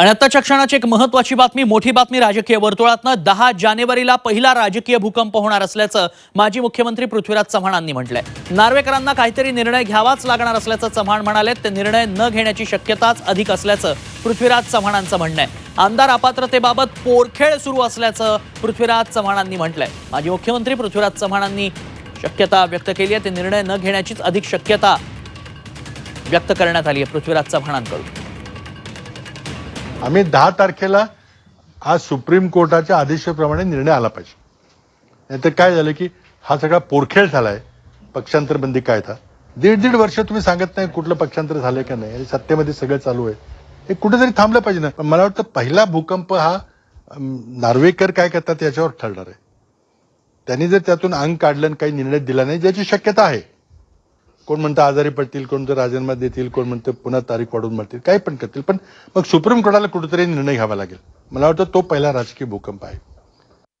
आणि आत्ताच्या क्षणाची एक महत्वाची बातमी मोठी बातमी राजकीय वर्तुळातनं दहा जानेवारीला पहिला राजकीय भूकंप होणार असल्याचं माजी मुख्यमंत्री पृथ्वीराज चव्हाणांनी म्हटलंय. नार्वेकरांना काहीतरी निर्णय घ्यावाच लागणार असल्याचं चव्हाण म्हणाले ते निर्णय न घेण्याची शक्यताच अधिक असल्याचं पृथ्वीराज चव्हाणांचं म्हणणं आहे आमदार अपात्रतेबाबत पोरखेळ सुरू असल्याचं पृथ्वीराज चव्हाणांनी म्हटलंय. माजी मुख्यमंत्री पृथ्वीराज चव्हाणांनी शक्यता व्यक्त केली आहे. ते निर्णय न घेण्याचीच अधिक शक्यता व्यक्त करण्यात आली आहे पृथ्वीराज चव्हाणांकडून. आम्ही दहा तारखेला आज सुप्रीम कोर्टाच्या आदेशाप्रमाणे निर्णय आला पाहिजे. नाहीतर काय झालं की हा सगळा पोरखेळ झालाय पक्षांतर बंदी कायदा दीड दीड वर्ष तुम्ही सांगत नाही कुठलं पक्षांतर झालंय का नाही सत्तेमध्ये सगळं चालू आहे. हे कुठेतरी थांबलं पाहिजे ना. मला वाटतं पहिला भूकंप हा नार्वेकर काय करतात याच्यावर ठरणार आहे. त्यांनी जर त्यातून अंग काढलं आणि काही निर्णय दिला नाही ज्याची शक्यता आहे कोण म्हणतं आजारी पडतील कोण तर राजीनामा देतील कोण म्हणतं पुन्हा तारीख वाढवून मारतील काही पण करतील. पण मग सुप्रीम कोर्टाला कुठेतरी निर्णय घ्यावा लागेल. मला वाटतं तो पहिला राजकीय भूकंप आहे.